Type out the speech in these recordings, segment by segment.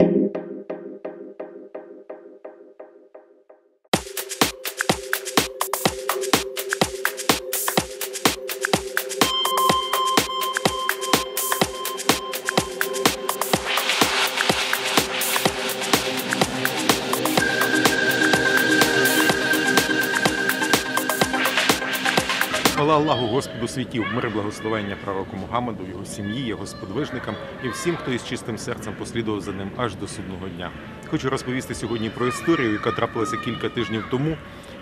you Хвала Аллаху Господу світів, мир благословення пророку Мухаммаду, його сім'ї, його сподвижникам і всім, хто із чистим серцем послідував за ним аж до судного дня. Хочу розповісти сьогодні про історію, яка трапилася кілька тижнів тому.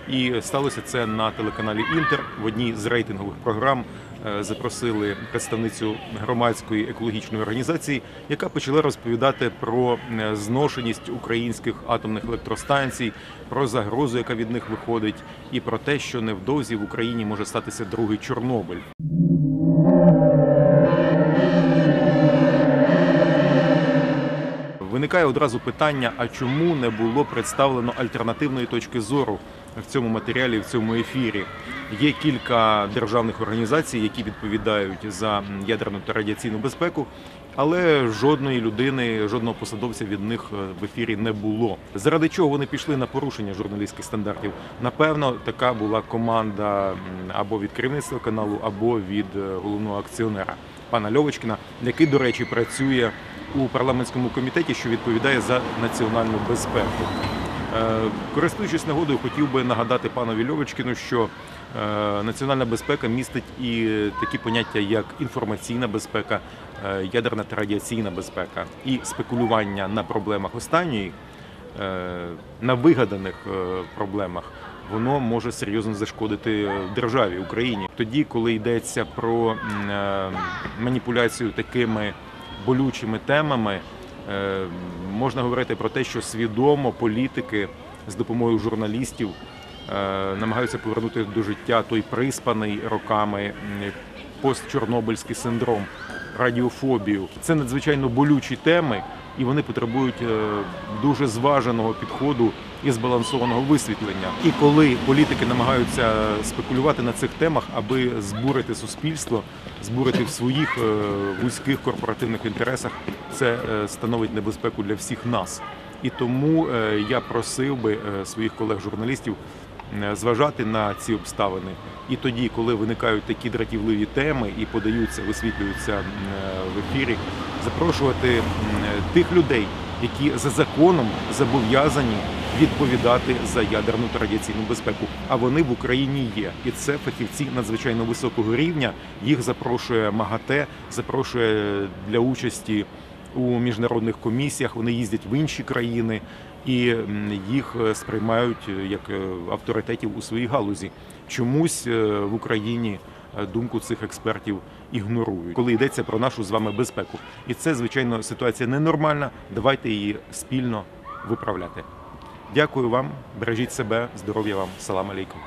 І сталося це на телеканалі Інтер. В одній з рейтингових програм е, запросили представницю громадської екологічної організації, яка почала розповідати про е, зношеність українських атомних електростанцій, про загрозу, яка від них виходить, і про те, що невдовзі в Україні може статися другий Чорнобиль. Виникає одразу питання: а чому не було представлено альтернативної точки зору в цьому матеріалі, в цьому ефірі? Є кілька державних організацій, які відповідають за ядерну та радіаційну безпеку, але жодної людини, жодного посадовця від них е, в ефірі не було. Заради чого вони пішли на порушення журналістських стандартів? Напевно, така була команда або від керівництва каналу, або від е, головного акціонера пана Льовочкіна, який, до речі, працює у парламентському комітеті, що відповідає за національну безпеку. Е, Користуючись нагодою, хотів би нагадати панові Льовочкіну, що е, національна безпека містить і такі поняття, як інформаційна безпека, е, ядерна та радіаційна безпека і спекулювання на проблемах останньої, на вигаданих проблемах. Воно може серйозно зашкодити державі Україні. Тоді, коли йдеться про маніпуляцію такими болючими темами, е, можна говорити про те, що свідомо політики з допомогою журналістів е, намагаються повернути до життя той приспаний роками постчорнобильський синдром, радіофобію. Це надзвичайно болючі теми, і вони потребують е, дуже зваженого підходу і збалансованого висвітлення. І коли політики намагаються спекулювати на цих темах, аби збурити суспільство, збурити в своїх е, вузьких корпоративних інтересах, це е, становить небезпеку для всіх нас. І тому я просив би своїх колег-журналістів зважати на ці обставини. І тоді, коли виникають такі дратівливі теми і подаються, висвітлюються в ефірі, запрошувати тих людей, які за законом зобов'язані відповідати за ядерну та радіаційну безпеку. А вони в Україні є, і це фахівці надзвичайно високого рівня. Їх запрошує МАГАТЕ, запрошує для участі у міжнародних комісіях. Вони їздять в інші країни і їх е, сприймають е, як е, авторитетів у своїй галузі. Чомусь в Україні думку цих експертів ігнорують, коли йдеться про нашу з вами безпеку. І це, звичайно, ситуація ненормальна. Давайте її спільно виправляти. Дякую вам, бережіть себе, здоров'я вам, салам алейкум.